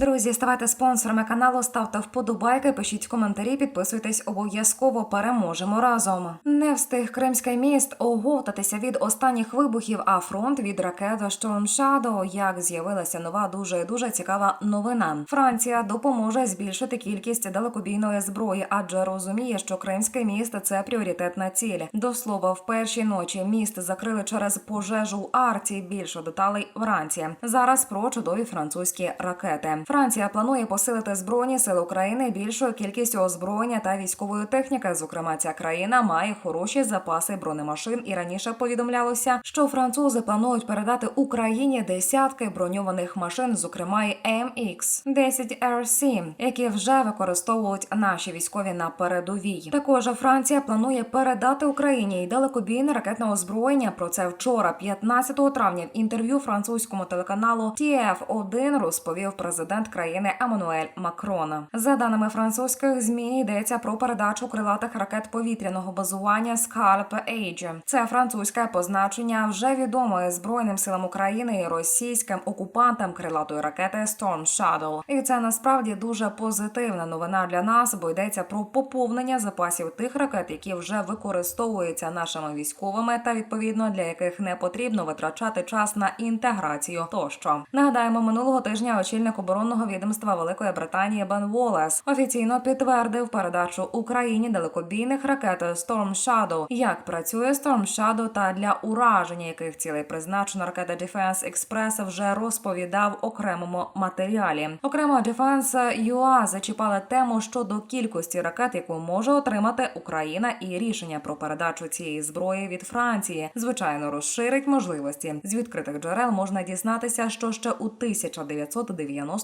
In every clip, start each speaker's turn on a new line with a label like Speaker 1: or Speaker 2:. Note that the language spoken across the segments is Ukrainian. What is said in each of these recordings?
Speaker 1: Друзі, ставайте спонсорами каналу, ставте вподобайки, пишіть коментарі, підписуйтесь обов'язково. Переможемо разом. Не встиг Кримський міст оговтатися від останніх вибухів, а фронт від ракет Storm Shadow. Як з'явилася нова дуже дуже цікава новина. Франція допоможе збільшити кількість далекобійної зброї, адже розуміє, що Кримський міст це пріоритетна ціль. До слова, в першій ночі міст закрили через пожежу у арті. Більше деталей вранці. Зараз про чудові французькі ракети. Франція планує посилити збройні сили України більшою кількістю озброєння та військової техніки. Зокрема, ця країна має хороші запаси бронемашин, і раніше повідомлялося, що французи планують передати Україні десятки броньованих машин, зокрема й MX-10 RC, які вже використовують наші військові на передовій. Також Франція планує передати Україні й далекобійне ракетне озброєння. Про це вчора, 15 травня, в інтерв'ю французькому телеканалу TF1 розповів президент країни Еммануель Макрон. За даними французьких змі, йдеться про передачу крилатих ракет повітряного базування Scalp Age. Це французьке позначення вже відомої збройним силам України і російським окупантам крилатої ракети Storm Shadow. І це насправді дуже позитивна новина для нас, бо йдеться про поповнення запасів тих ракет, які вже використовуються нашими військовими, та відповідно для яких не потрібно витрачати час на інтеграцію. Тощо нагадаємо, минулого тижня очільник оборонного відомства Великої Британії Бен Волес офіційно підтвердив передачу Україні далекобійних ракет Storm Shadow. Як працює Storm Shadow та для ураження яких цілей призначена ракета Defense Express вже розповідав окремому матеріалі. Окремо Defense UA зачіпала тему щодо кількості ракет, яку може отримати Україна, і рішення про передачу цієї зброї від Франції звичайно розширить можливості. З відкритих джерел можна дізнатися, що ще у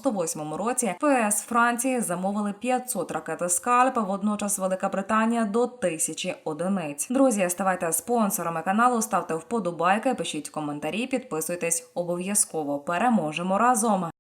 Speaker 1: 1998 році ФС Франції замовили 500 ракет скальп. Водночас Велика Британія до тисячі одиниць. Друзі, ставайте спонсорами каналу, ставте вподобайки, пишіть коментарі, підписуйтесь обов'язково. Переможемо разом.